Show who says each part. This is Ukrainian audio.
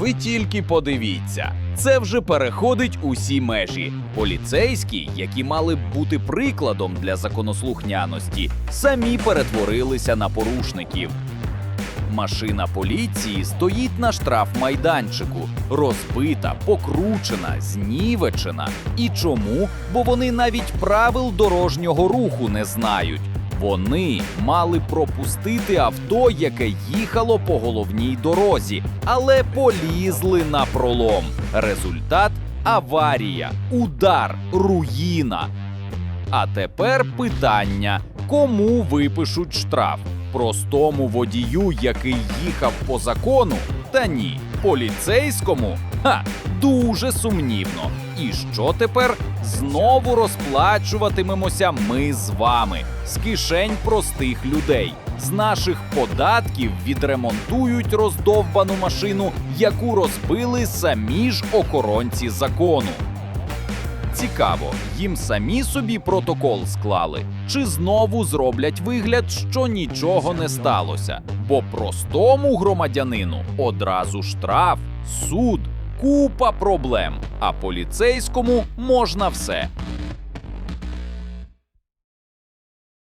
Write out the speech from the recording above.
Speaker 1: Ви тільки подивіться, це вже переходить усі межі. Поліцейські, які мали б бути прикладом для законослухняності, самі перетворилися на порушників. Машина поліції стоїть на штрафмайданчику, розбита, покручена, знівечена. І чому? Бо вони навіть правил дорожнього руху не знають. Вони мали пропустити авто, яке їхало по головній дорозі, але полізли на пролом. Результат аварія, удар, руїна. А тепер питання: кому випишуть штраф? Простому водію, який їхав по закону? Та ні, поліцейському? Ха, дуже сумнівно. І що тепер? Знову розплачуватимемося ми з вами з кишень простих людей. З наших податків відремонтують роздовбану машину, яку розбили самі ж охоронці закону. Цікаво, їм самі собі протокол склали, чи знову зроблять вигляд, що нічого не сталося. Бо простому громадянину одразу штраф, суд, купа проблем, а поліцейському можна все.